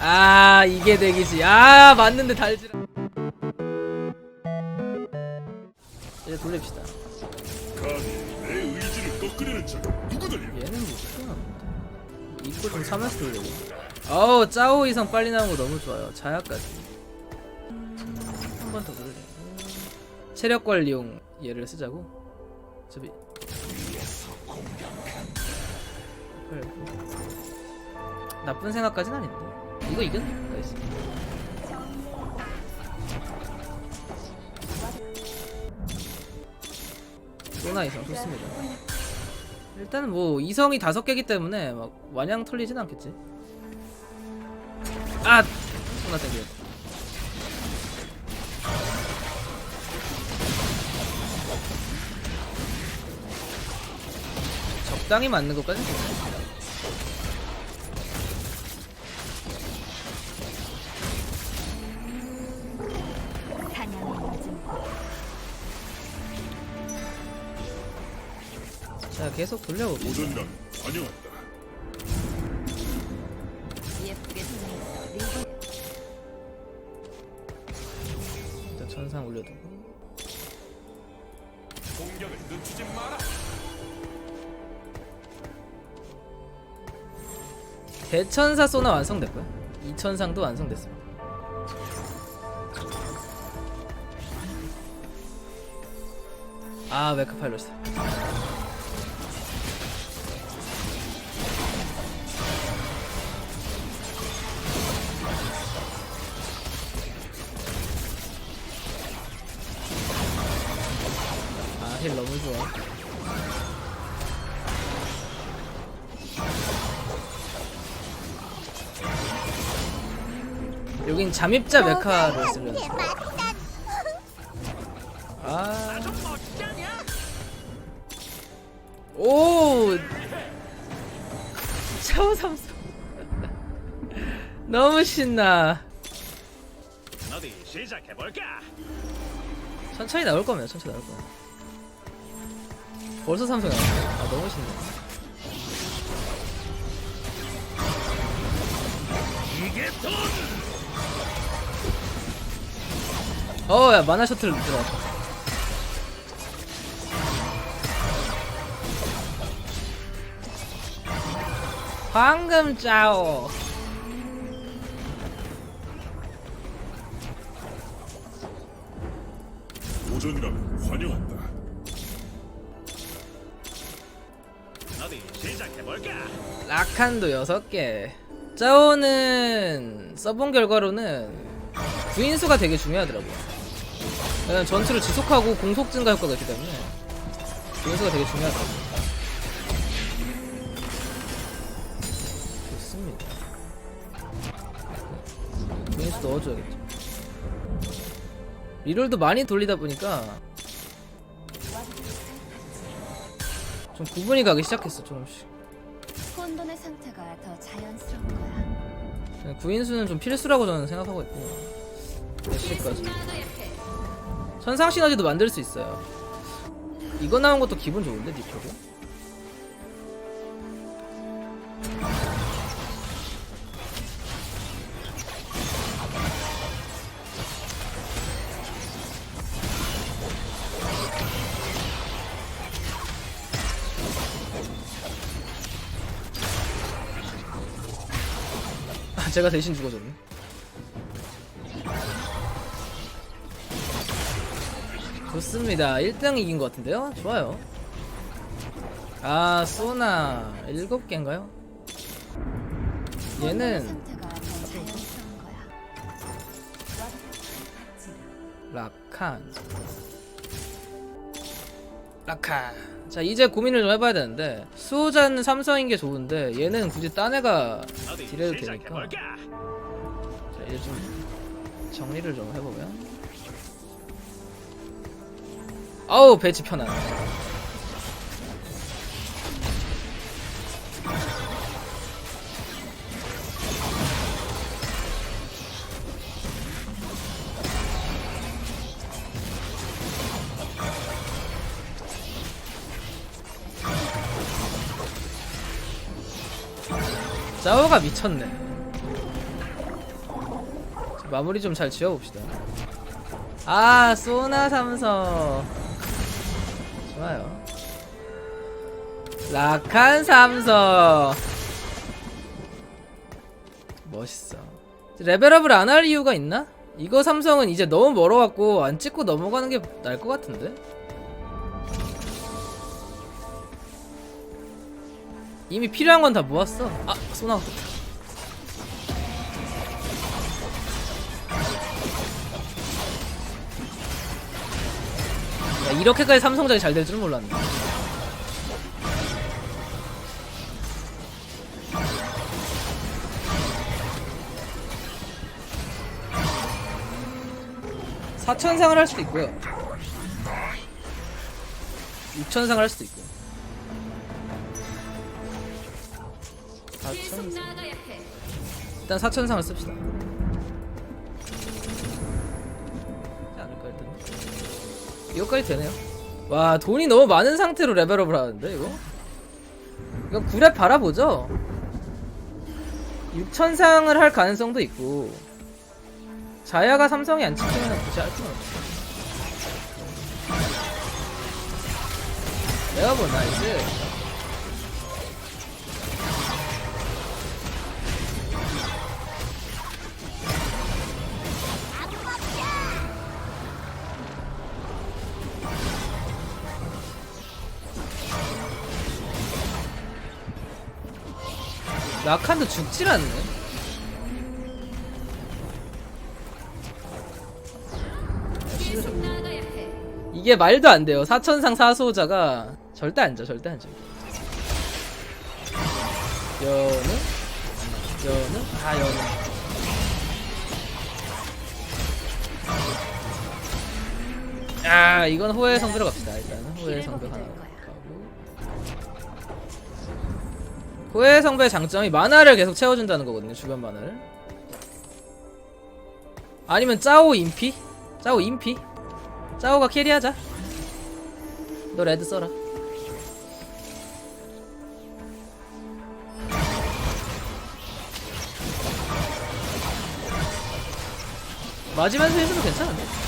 아 이게 덱이지. 아 맞는데 달지라. 이제 돌립시다. 꺾으려는 자가 누구더냐? 얘는 이거 좀 사면서 돌려고 어우 짜오 이상 빨리 나온 거 너무 좋아요. 자야까지. 한 번 더 돌려 체력 관리용 얘를 쓰자고? 저기. 나쁜 생각까진 아닌데 이거 이겼네 나이스 소나 이상 좋습니다 일단은 뭐 이성이 다섯 개기 때문에 막 마냥 털리진 않겠지. 아, 소나 땡겨. 적당히 맞는 것까지. 사냥 자, 계속 돌려볼게. 오전남 환영한다. 예쁘게 생겼어 리버 일단 천상 올려두고. 공격을 늦추지 마라. 대천사 소나 완성됐고요. 이천상도 완성됐습니다. 아, 메카 파일럿이다. 아, 힐 너무 좋아. 여긴 잠입자 메카를 쓰면 아. 오. 차오 삼성. 너무 신나. 천천히 나올 거면 천천히 나올 거야. 벌써 삼성 나왔어. 아 너무 신나. 돈. 어야 만화 셔틀 들어왔다. 황금 짜오. 라칸도 6개. 짜오는 써본 결과로는 구인수가 되게 중요하더라고요. 왜냐면 전투를 지속하고 공속 증가 효과가 있기 때문에 구인수가 되게 중요하더라고요. 좋습니다. 구인수 넣어줘야겠죠. 리롤도 많이 돌리다 보니까 좀 구분이 가기 시작했어 조금씩. 혼돈의 상태가 더 자연스러운 거야. 구인수는 좀 필수라고 저는 생각하고 있고. 애쉬까지 천상 시너지도 만들 수 있어요. 이거 나온 것도 기분 좋은데 니코도 제가 대신 죽어줬네 좋습니다. 1등 이긴 것 같은데요? 좋아요. 아 소나 7개인가요? 혼돈의 얘는 라칸. 라칸 자 이제 고민을 좀 해봐야 되는데 수호자는 삼성인 게 좋은데 얘는 굳이 딴 애가 딜해도 되니까? 자 이제 좀 정리를 좀 해보면 아우 배치 편안 짜오가 미쳤네 마무리 좀 잘 지어봅시다. 아, 소나 삼성. 좋아요. 락한 삼성. 멋있어. 레벨업을 안 할 이유가 있나? 이거 삼성은 이제 너무 멀어갖고 안 찍고 넘어가는 게 나을 것 같은데? 이미 필요한 건 다 모았어. 아, 소나 왔다. 야, 이렇게까지 삼성전이 잘 될 줄은 몰랐네. 사천상을 할 수도 있고요. 육천상을 할 수도 있고. 일단 사천상을 씁시다. 이거까지 되네요. 와 돈이 너무 많은 상태로 레벨업을 하는데 이거? 이거 9렙 바라보죠. 6천상을 할 가능성도 있고 자야가 삼성이 안 찍히면 굳이 할 필요 없어. 내가 본 나이스. 낙한도 죽질 않네. 이게 말도 안 돼요. 사천상 사소자가 절대 안 져, 절대 안 져. 연은? 연은? 아, 연은. 아, 이건 호의 성대로 갑시다. 일단은 호의 성대 하나 고. 호의 성배의 장점이 만화를 계속 채워준다는 거거든요. 주변 만화를. 아니면 짜오 인피? 짜오 인피? 짜오가 캐리하자. 너 레드 써라. 맞으면서 해도 괜찮은데?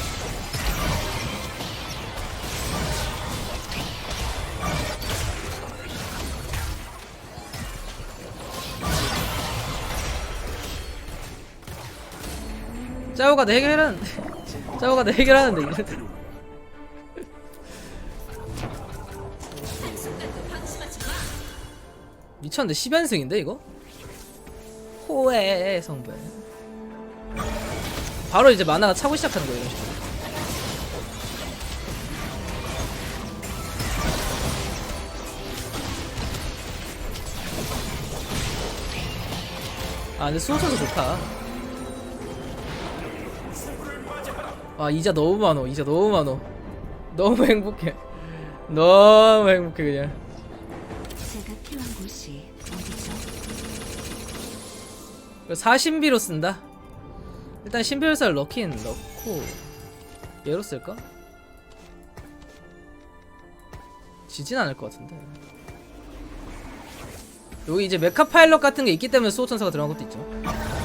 짜오가 내 해결하는데. 짜오가 내 해결하는데. 미쳤는데 10연승인데 이거? 호의 성배 바로 이제 만화가 차고 시작하는 거예요 이런 식으로. 아 근데 수호 선수 좋다 아 이자 너무 많어 이자 너무 많어. 너무 행복해. 너무 행복해 그냥. 제가 필요한 곳이 어디죠? 이거 사신비로 쓴다? 일단 신별살 넣긴 넣고 얘로 쓸까? 지진 않을 것 같은데. 여기 이제 메카 파일럿 같은 게 있기 때문에 수호천사가 들어간 것도 있죠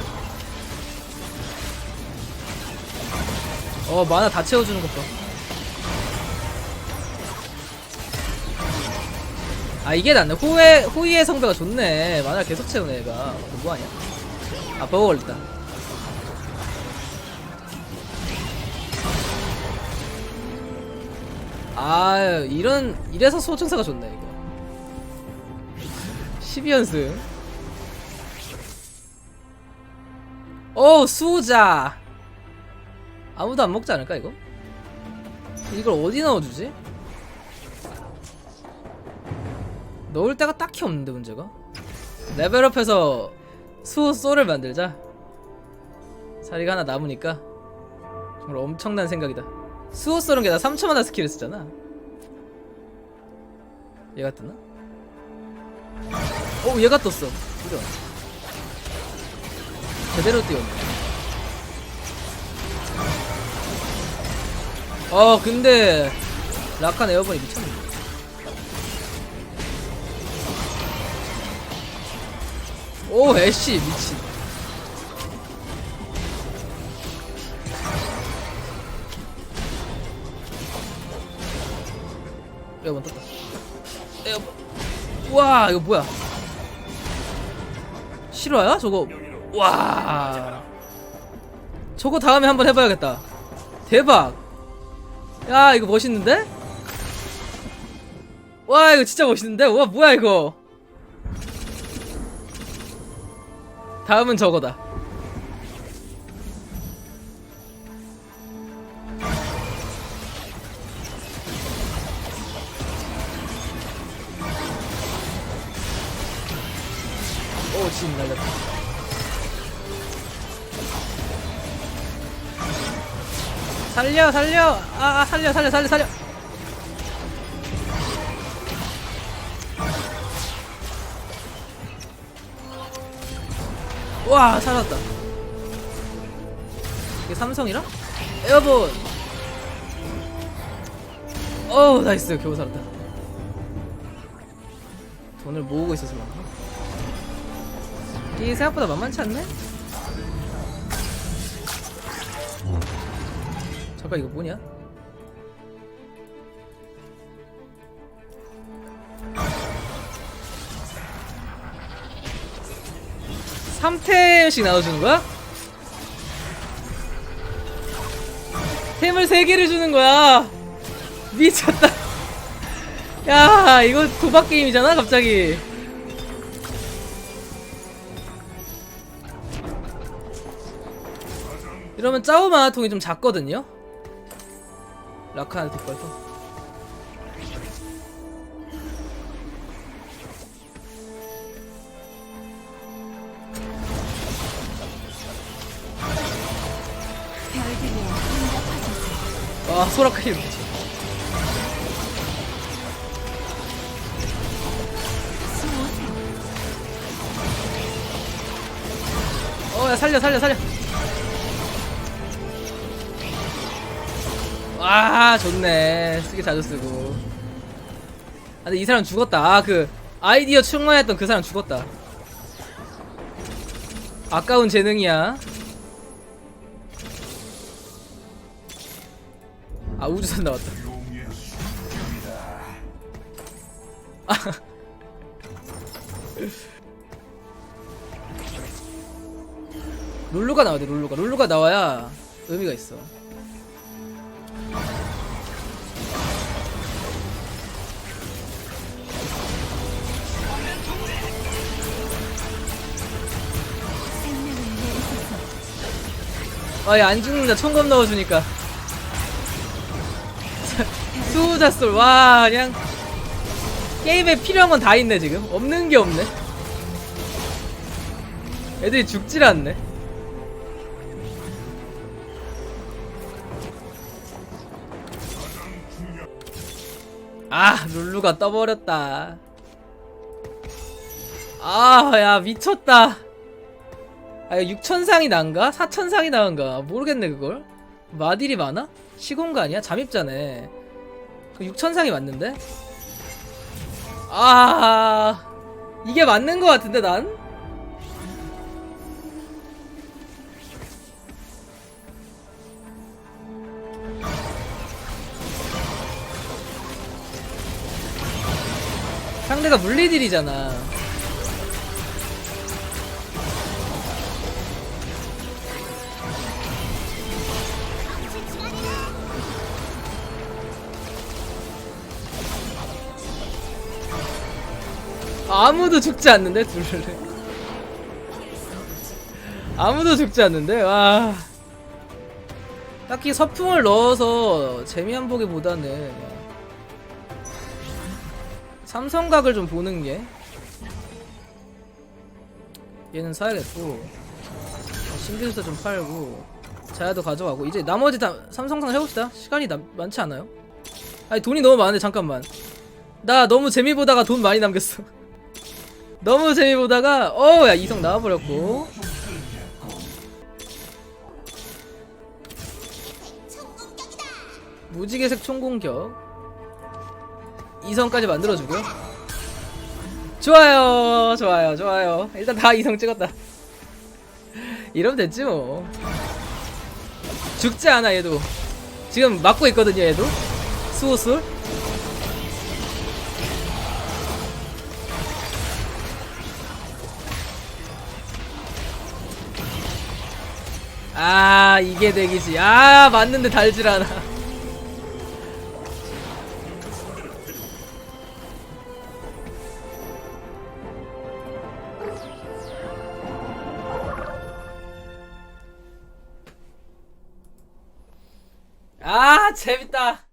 어 만화 다 채워주는 것 봐 아 이게 낫네. 호의 호의의 성배가 좋네. 만화 계속 채우네 얘가. 너 뭐하냐? 아 버거 걸렸다. 아 이런 이래서 소천사가 좋네 이거. 12연승. 오 수호자 아무도 안 먹지 않을까 이거? 이걸 어디 넣어주지? 넣을 데가 딱히 없는데 문제가? 레벨업해서 수호 소를 만들자. 자리가 하나 남으니까. 정말 엄청난 생각이다. 수호 쏘는 게 나 3초마다 스킬을 쓰잖아. 얘가 뜨나? 오 얘가 떴어. 이런 제대로 뛰었네 어 근데 라칸 에어본이 미쳤네 오 애쉬 미친. 에어본 떴다. 에어... 우와, 이거 뭐야? 실화야 저거? 와. 저거 다음에 한번 해봐야겠다. 대박. 야 이거 멋있는데? 와 이거 진짜 멋있는데? 와 뭐야 이거? 다음은 저거다 살려 살려. 아, 아 살려 살려 살려 살려. 와 살았다. 이게 삼성이랑 에어본 어우 나이스. 겨우 살았다. 돈을 모으고 있어서 그런가? 이게 생각보다 만만치 않네? 잠깐 이거 뭐냐? 삼태씩 나눠주는 거야? 템을 3개를 주는 거야 미쳤다 야 이거 도박 게임이잖아 갑자기 이러면 짜오마 통이 좀 작거든요 라카나 뒷발통 별들여 응답하소서. 와 소라카 힐 뭐지. 어야 살려 살려 살려 와 좋네. 쓰기 자주 쓰고. 아 근데 이 사람 죽었다. 아 그 아이디어 충만했던 그 사람 죽었다. 아까운 재능이야. 아 우주선 나왔다. 아. 룰루가 나와야 돼 룰루가. 룰루가 나와야 의미가 있어 아얘안 죽는다. 총검 넣어주니까. 수호자솔 와 그냥 게임에 필요한 건 다 있네 지금. 없는 게 없네. 애들이 죽질 않네. 아 룰루가 떠버렸다. 아 야 미쳤다 아 6천상이 난가? 4천상이 나은가? 모르겠네 그걸 마딜이 많아? 시공가 아니야? 잠입자네 그 6천상이 맞는데? 아 이게 맞는 거 같은데 난? 상대가 물리딜이잖아 아무도 죽지 않는데 둘을. 아무도 죽지 않는데 와. 딱히 서풍을 넣어서 재미한 보기보다는 삼성각을 좀 보는 게 얘는 사야겠고 신기술사 좀 팔고 자야도 가져가고 이제 나머지 다 삼성상 해봅시다. 시간이 남, 많지 않아요? 아니 돈이 너무 많은데 잠깐만. 나 너무 재미 보다가 돈 많이 남겼어 너무 재미 보다가 어야 이성 나와버렸고. 무지개색 총공격. 이성까지 만들어주고요 좋아요 좋아요 좋아요. 일단 다 이성 찍었다. 이러면 됐지 뭐. 죽지 않아 얘도. 지금 맞고 있거든요 얘도. 수호술 아 이게 덱이지. 아 맞는데 달질 않아. 아 재밌다